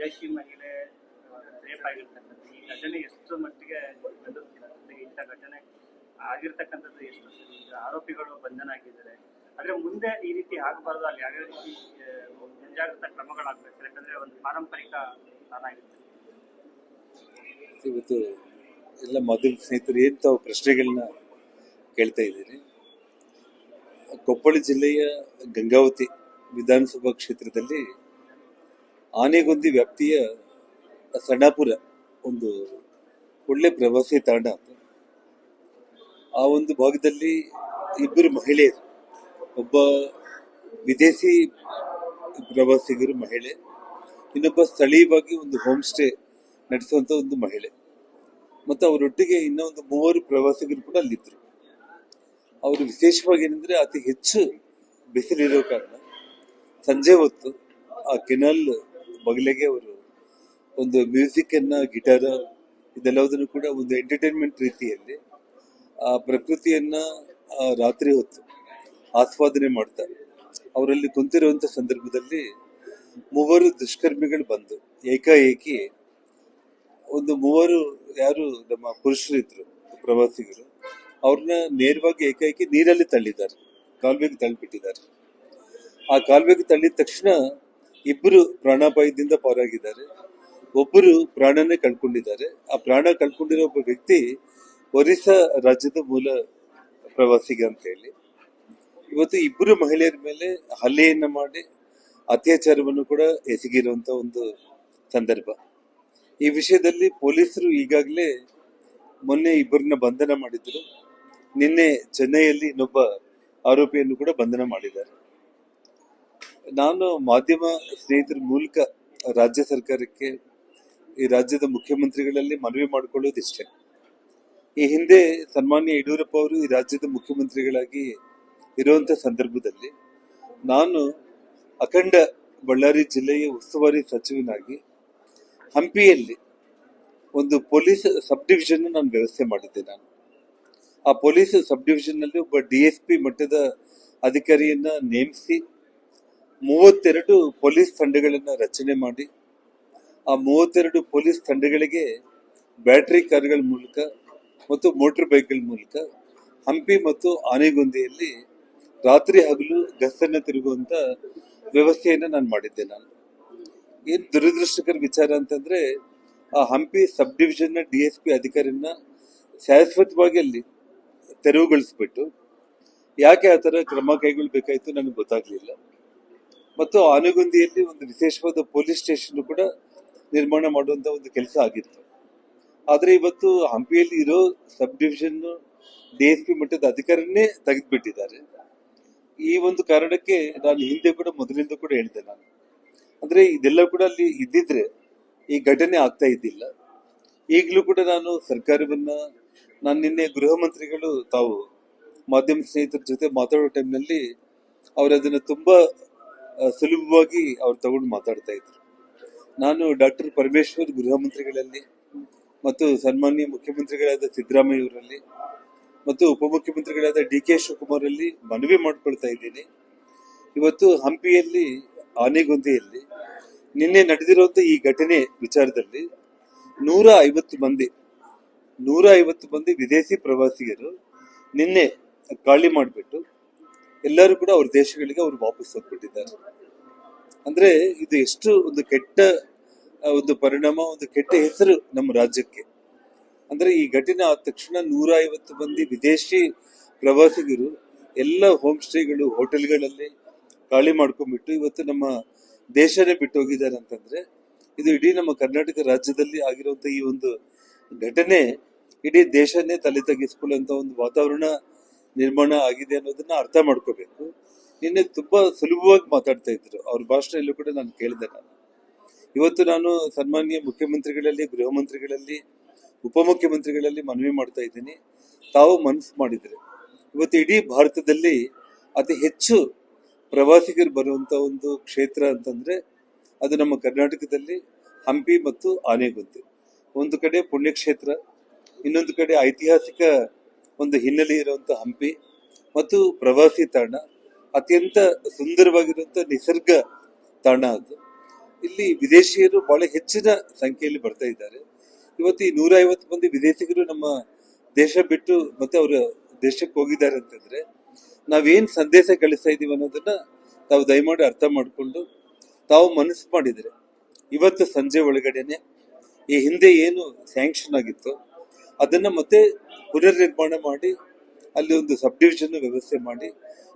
ವಿದೇಶಿ ಮಹಿಳೆ ರೇಪ್ ಆಗಿರ್ತಕ್ಕಂಥದ್ದು ಈ ಘಟನೆ ಎಷ್ಟು ಮಟ್ಟಿಗೆ ಖಂಡಿಸ್ತೀರಾ ಅಂದ್ರೆ ಇಂಥ ಘಟನೆ ಆಗಿರ್ತಕ್ಕಂಥದ್ದು ಎಷ್ಟು ಈಗ ಆರೋಪಿಗಳು ಬಂಧನ ಆಗಿದ್ದಾರೆ. ಆದರೆ ಮುಂದೆ ಈ ರೀತಿ ಆಗಬಾರ್ದು, ಅಲ್ಲಿ ಯಾವ್ಯಾವ ರೀತಿ ಮುಂಜಾಗ್ರತಾ ಕ್ರಮಗಳಾಗಬೇಕು, ಯಾಕಂದರೆ ಒಂದು ಪಾರಂಪರಿಕ ಸ್ಥಾನ ಆಗಿರ್ತದೆ ಎಲ್ಲ ಮೊದಲು ಸ್ನೇಹಿತರು ಏನು ತಾವು ಪ್ರಶ್ನೆಗಳನ್ನ ಕೇಳ್ತಾ ಇದ್ದೀರಿ? ಕೊಪ್ಪಳ ಜಿಲ್ಲೆಯ ಗಂಗಾವತಿ ವಿಧಾನಸಭಾ ಕ್ಷೇತ್ರದಲ್ಲಿ ಆನೆಗೊಂದಿ ವ್ಯಾಪ್ತಿಯ ಸಣ್ಣಾಪುರ, ಒಂದು ಒಳ್ಳೆ ಪ್ರವಾಸಿ ತಾಣ ಆ ಒಂದು ಭಾಗದಲ್ಲಿ ಇಬ್ಬರು ಮಹಿಳೆಯರು, ಒಬ್ಬ ವಿದೇಶಿ ಪ್ರವಾಸಿಗರು ಮಹಿಳೆ, ಇನ್ನೊಬ್ಬ ಸ್ಥಳೀಯವಾಗಿ ಒಂದು ಹೋಮ್ ಸ್ಟೇ ನಡೆಸುವಂತ ಒಂದು ಮಹಿಳೆ. ಮತ್ತು ಅವರೊಟ್ಟಿಗೆ ಇನ್ನೊಂದು ಮೂವರು ಪ್ರವಾಸಿಗರು ಕೂಡ ಅಲ್ಲಿದ್ದರು. ಅವರು ವಿಶೇಷವಾಗಿ ಏನಂದ್ರೆ ಅತಿ ಹೆಚ್ಚು ಬಿಸಿಲಿರೋ ಕಾರಣ, ಸಂಜೆ ಹೊತ್ತು ಆ ಕೆನಾಲ್ ಬಗಲಿಗೆ ಅವರು ಒಂದು ಮ್ಯೂಸಿಕ್ ಅನ್ನ ಗಿಟಾರ ಇದೆಲ್ಲವುದನ್ನು ಕೂಡ ಒಂದು ಎಂಟರ್ಟೈನ್ಮೆಂಟ್ ರೀತಿಯಲ್ಲಿ, ಆ ಪ್ರಕೃತಿಯನ್ನ ರಾತ್ರಿ ಹೊತ್ತು ಆಸ್ವಾದನೆ ಮಾಡ್ತಾರೆ. ಅವರಲ್ಲಿ ಕುಂತಿರುವಂತ ಸಂದರ್ಭದಲ್ಲಿ ಮೂವರು ದುಷ್ಕರ್ಮಿಗಳು ಬಂದು, ಏಕಾಏಕಿ ಒಂದು ಮೂವರು ಯಾರು ನಮ್ಮ ಪುರುಷರಿದ್ರು, ಪ್ರವಾಸಿಗರು, ಅವ್ರನ್ನ ನೇರವಾಗಿ ಏಕಾಏಕಿ ನೀರಲ್ಲಿ ತಳ್ಳಿದ್ದಾರೆ, ಕಾಲುವೆಗೆ ತಳ್ಳಿಬಿಟ್ಟಿದ್ದಾರೆ. ಆ ಕಾಲುವೆಗೆ ತಳ್ಳಿದ ತಕ್ಷಣ ಇಬ್ಬರು ಪ್ರಾಣಾಪಾಯದಿಂದ ಪಾರಾಗಿದ್ದಾರೆ. ಒಬ್ಬರು ಪ್ರಾಣನೇ ಕಳ್ಕೊಂಡಿದ್ದಾರೆ. ಆ ಪ್ರಾಣ ಕಳ್ಕೊಂಡಿರೋ ಒಬ್ಬ ವ್ಯಕ್ತಿ ಒರಿಸ್ಸಾ ರಾಜ್ಯದ ಮೂಲ ಪ್ರವಾಸಿಗ ಅಂತ ಹೇಳಿ. ಇವತ್ತು ಇಬ್ಬರು ಮಹಿಳೆಯರ ಮೇಲೆ ಹಲ್ಲೆಯನ್ನ ಮಾಡಿ ಅತ್ಯಾಚಾರವನ್ನು ಕೂಡ ಎಸಗಿರುವಂತ ಒಂದು ಸಂದರ್ಭ. ಈ ವಿಷಯದಲ್ಲಿ ಪೊಲೀಸರು ಈಗಾಗಲೇ ಮೊನ್ನೆ ಇಬ್ಬರನ್ನ ಬಂಧನ ಮಾಡಿದ್ರು. ನಿನ್ನೆ ಚೆನ್ನೈಯಲ್ಲಿ ಇನ್ನೊಬ್ಬ ಆರೋಪಿಯನ್ನು ಕೂಡ ಬಂಧನ ಮಾಡಿದ್ದಾರೆ. ನಾನು ಮಾಧ್ಯಮ ಸ್ನೇಹಿತರ ಮೂಲಕ ರಾಜ್ಯ ಸರ್ಕಾರಕ್ಕೆ, ಈ ರಾಜ್ಯದ ಮುಖ್ಯಮಂತ್ರಿಗಳಲ್ಲಿ ಮನವಿ ಮಾಡಿಕೊಳ್ಳೋದಿಷ್ಟೇ. ಈ ಹಿಂದೆ ಸನ್ಮಾನ್ಯ ಯಡಿಯೂರಪ್ಪ ಅವರು ಈ ರಾಜ್ಯದ ಮುಖ್ಯಮಂತ್ರಿಗಳಾಗಿ ಇರುವಂತ ಸಂದರ್ಭದಲ್ಲಿ ನಾನು ಅಖಂಡ ಬಳ್ಳಾರಿ ಜಿಲ್ಲೆಯ ಉಸ್ತುವಾರಿ ಸಚಿವನಾಗಿ ಹಂಪಿಯಲ್ಲಿ ಒಂದು ಪೊಲೀಸ್ ಸಬ್ ಡಿವಿಷನ್ ನಾನು ವ್ಯವಸ್ಥೆ ಮಾಡಿದ್ದೆ ನಾನು. ಆ ಪೊಲೀಸ್ ಸಬ್ ಡಿವಿಷನ್ನಲ್ಲಿ ಒಬ್ಬ ಡಿ ಎಸ್ ಪಿ ಮಟ್ಟದ ಅಧಿಕಾರಿಯನ್ನ ನೇಮಿಸಿ ಮೂವತ್ತೆರಡು ಪೊಲೀಸ್ ತಂಡಗಳನ್ನು ರಚನೆ ಮಾಡಿ, ಆ ಮೂವತ್ತೆರಡು ಪೊಲೀಸ್ ತಂಡಗಳಿಗೆ ಬ್ಯಾಟರಿ ಕಾರ್ಗಳ ಮೂಲಕ ಮತ್ತು ಮೋಟರ್ ಬೈಕ್ಗಳ ಮೂಲಕ ಹಂಪಿ ಮತ್ತು ಆನೆಗೊಂದಿಯಲ್ಲಿ ರಾತ್ರಿ ಹಗಲು ಗಸ್ತನ್ನ ತಿರುಗುವಂತ ವ್ಯವಸ್ಥೆಯನ್ನು ನಾನು ಮಾಡಿದ್ದೆ ನಾನು. ಏನು ದುರದೃಷ್ಟಕರ ವಿಚಾರ ಅಂತಂದ್ರೆ, ಆ ಹಂಪಿ ಸಬ್ ಡಿವಿಷನ್ನ ಡಿ ಎಸ್ ಪಿ ಅಧಿಕಾರಿನ ಶಾಶ್ವತವಾಗಿ ಅಲ್ಲಿ ತೆರವುಗೊಳಿಸ್ಬಿಟ್ಟು, ಯಾಕೆ ಆ ಥರ ಕ್ರಮ ಕೈಗೊಳ್ಬೇಕಾಯಿತು ನನಗೆ ಗೊತ್ತಾಗ್ಲಿಲ್ಲ. ಮತ್ತು ಆನೆಗುಂದಿಯಲ್ಲಿ ಒಂದು ವಿಶೇಷವಾದ ಪೊಲೀಸ್ ಸ್ಟೇಷನ್ ಕೂಡ ನಿರ್ಮಾಣ ಮಾಡುವಂತ ಒಂದು ಕೆಲಸ ಆಗಿತ್ತು. ಆದರೆ ಇವತ್ತು ಹಂಪಿಯಲ್ಲಿ ಇರೋ sub division D S P ಮಟ್ಟದ ಅಧಿಕಾರನ್ನೇ ತೆಗೆದುಬಿಟ್ಟಿದ್ದಾರೆ. ಈ ಒಂದು ಕಾರಣಕ್ಕೆ ನಾನು ಹಿಂದೆ ಕೂಡ ಮೊದಲಿಂದ ಕೂಡ ಹೇಳಿದೆ ನಾನು. ಅಂದ್ರೆ ಇದೆಲ್ಲ ಕೂಡ ಅಲ್ಲಿ ಇದ್ದಿದ್ರೆ ಈ ಘಟನೆ ಆಗ್ತಾ ಇದ್ದಿಲ್ಲ. ಈಗಲೂ ಕೂಡ ನಾನು ಸರ್ಕಾರವನ್ನ, ನಾನು ನಿನ್ನೆ ಗೃಹ ಮಂತ್ರಿಗಳು ತಾವು ಮಾಧ್ಯಮ ಸ್ನೇಹಿತರ ಜೊತೆ ಮಾತಾಡೋ ಟೈಮ್ನಲ್ಲಿ ಅವರದನ್ನು ತುಂಬಾ ಸುಲಭವಾಗಿ ಅವ್ರು ತಗೊಂಡು ಮಾತಾಡ್ತಾ ಇದ್ರು. ನಾನು ಡಾಕ್ಟರ್ ಪರಮೇಶ್ವರ್ ಗೃಹ ಮಂತ್ರಿಗಳಲ್ಲಿ ಮತ್ತು ಸನ್ಮಾನ್ಯ ಮುಖ್ಯಮಂತ್ರಿಗಳಾದ ಸಿದ್ದರಾಮಯ್ಯ ಅವರಲ್ಲಿ ಮತ್ತು ಉಪಮುಖ್ಯಮಂತ್ರಿಗಳಾದ ಡಿ ಕೆ ಶಿವಕುಮಾರ್ ಅಲ್ಲಿ ಮನವಿ ಮಾಡ್ಕೊಳ್ತಾ ಇದ್ದೀನಿ. ಇವತ್ತು ಹಂಪಿಯಲ್ಲಿ, ಆನೆಗೊಂದಿಯಲ್ಲಿ ನಿನ್ನೆ ನಡೆದಿರುವಂತ ಈ ಘಟನೆ ವಿಚಾರದಲ್ಲಿ ನೂರ ಐವತ್ತು ಮಂದಿ, ನೂರ ಐವತ್ತು ಮಂದಿ ವಿದೇಶಿ ಪ್ರವಾಸಿಗರು ನಿನ್ನೆ ಖಾಲಿ ಮಾಡಿಬಿಟ್ಟು ಎಲ್ಲರೂ ಕೂಡ ಅವ್ರ ದೇಶಗಳಿಗೆ ಅವ್ರು ವಾಪಸ್ ಹೋಗ್ಬಿಟ್ಟಿದ್ದಾರೆ. ಅಂದ್ರೆ ಇದು ಎಷ್ಟು ಒಂದು ಕೆಟ್ಟ ಒಂದು ಪರಿಣಾಮ, ಒಂದು ಕೆಟ್ಟ ಹೆಸರು ನಮ್ಮ ರಾಜ್ಯಕ್ಕೆ. ಅಂದ್ರೆ ಈ ಘಟನೆ ಆದ ತಕ್ಷಣ ನೂರ ಐವತ್ತು ಮಂದಿ ವಿದೇಶಿ ಪ್ರವಾಸಿಗರು, ಎಲ್ಲ ಹೋಮ್ ಸ್ಟೇಗಳು, ಹೋಟೆಲ್ಗಳಲ್ಲಿ ಖಾಲಿ ಮಾಡ್ಕೊಂಡ್ಬಿಟ್ಟು ಇವತ್ತು ನಮ್ಮ ದೇಶನೇ ಬಿಟ್ಟು ಹೋಗಿದ್ದಾರೆ ಅಂತಂದ್ರೆ, ಇದು ಇಡೀ ನಮ್ಮ ಕರ್ನಾಟಕ ರಾಜ್ಯದಲ್ಲಿ ಆಗಿರುವಂತ ಈ ಒಂದು ಘಟನೆ ಇಡೀ ದೇಶನೇ ತಲೆ ತಗ್ಗಿಸ್ಕೊಳ್ಳುವಂತ ಒಂದು ವಾತಾವರಣ ನಿರ್ಮಾಣ ಆಗಿದೆ ಅನ್ನೋದನ್ನ ಅರ್ಥ ಮಾಡ್ಕೋಬೇಕು. ನಿನ್ನೆ ತುಂಬಾ ಸುಲಭವಾಗಿ ಮಾತಾಡ್ತಾ ಇದ್ರು. ಅವ್ರ ಭಾಷಣೆಯಲ್ಲೂ ಕೂಡ ನಾನು ಕೇಳಿದೆ ನಾನು. ಇವತ್ತು ನಾನು ಸನ್ಮಾನ್ಯ ಮುಖ್ಯಮಂತ್ರಿಗಳಲ್ಲಿ, ಗೃಹ ಮಂತ್ರಿಗಳಲ್ಲಿ, ಉಪಮುಖ್ಯಮಂತ್ರಿಗಳಲ್ಲಿ ಮನವಿ ಮಾಡ್ತಾ ಇದ್ದೀನಿ. ತಾವು ಮನಸ್ಸು ಮಾಡಿದ್ರೆ. ಇವತ್ತು ಇಡೀ ಭಾರತದಲ್ಲಿ ಅತಿ ಹೆಚ್ಚು ಪ್ರವಾಸಿಗರು ಬರುವಂತ ಒಂದು ಕ್ಷೇತ್ರ ಅಂತಂದ್ರೆ ಅದು ನಮ್ಮ ಕರ್ನಾಟಕದಲ್ಲಿ ಹಂಪಿ ಮತ್ತು ಆನೆಗುಂದಿ ಒಂದು ಕಡೆ ಪುಣ್ಯಕ್ಷೇತ್ರ, ಇನ್ನೊಂದು ಕಡೆ ಐತಿಹಾಸಿಕ ಒಂದು ಹಿನ್ನೆಲೆ ಇರುವಂಥ ಹಂಪಿ ಮತ್ತು ಪ್ರವಾಸಿ ತಾಣ. ಅತ್ಯಂತ ಸುಂದರವಾಗಿರುವಂಥ ನಿಸರ್ಗ ತಾಣ ಅದು. ಇಲ್ಲಿ ವಿದೇಶಿಯರು ಬಹಳ ಹೆಚ್ಚಿನ ಸಂಖ್ಯೆಯಲ್ಲಿ ಬರ್ತಾ ಇದ್ದಾರೆ. ಇವತ್ತು ಈ ನೂರ ಐವತ್ತು ಮಂದಿ ವಿದೇಶಿಗರು ನಮ್ಮ ದೇಶ ಬಿಟ್ಟು ಮತ್ತೆ ಅವರ ದೇಶಕ್ಕೆ ಹೋಗಿದ್ದಾರೆ ಅಂತಂದ್ರೆ, ನಾವೇನು ಸಂದೇಶ ಕಳಿಸ್ತಾ ಇದೀವಿ ಅನ್ನೋದನ್ನ ತಾವು ದಯಮಾಡಿ ಅರ್ಥ ಮಾಡಿಕೊಂಡು ತಾವು ಮನಸ್ಸು ಮಾಡಿದ್ರೆ, ಇವತ್ತು ಸಂಜೆ ಒಳಗಡೆನೆ ಈ ಹಿಂದೆ ಏನು ಸ್ಯಾಂಕ್ಷನ್ ಆಗಿತ್ತು ಅದನ್ನ ಮತ್ತೆ ಪುನರ್ ನಿರ್ಮಾಣ ಮಾಡಿ, ಅಲ್ಲಿ ಒಂದು ಸಬ್ ಡಿವಿಷನ್ ವ್ಯವಸ್ಥೆ ಮಾಡಿ,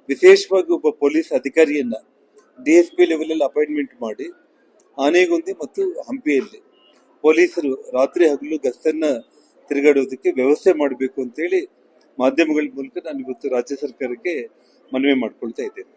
ವಿಶೇಷವಾಗಿ ಒಬ್ಬ ಪೊಲೀಸ್ ಅಧಿಕಾರಿಯನ್ನ ಡಿ ಎಸ್ ಪಿ ಲೆವೆಲ್ ಅಲ್ಲಿ ಅಪಾಯಿಂಟ್ಮೆಂಟ್ ಮಾಡಿ, ಆನೆಗೊಂದಿ ಮತ್ತು ಹಂಪಿಯಲ್ಲಿ. ಪೊಲೀಸರು ರಾತ್ರಿ ಹಗಲು ಗಸ್ತನ್ನ ತಿರುಗಾಡೋದಕ್ಕೆ ವ್ಯವಸ್ಥೆ ಮಾಡಬೇಕು ಅಂತೇಳಿ ಮಾಧ್ಯಮಗಳ ಮೂಲಕ ನಾನು ಇವತ್ತು ರಾಜ್ಯ ಸರ್ಕಾರಕ್ಕೆ ಮನವಿ ಮಾಡ್ಕೊಳ್ತಾ ಇದ್ದೇನೆ.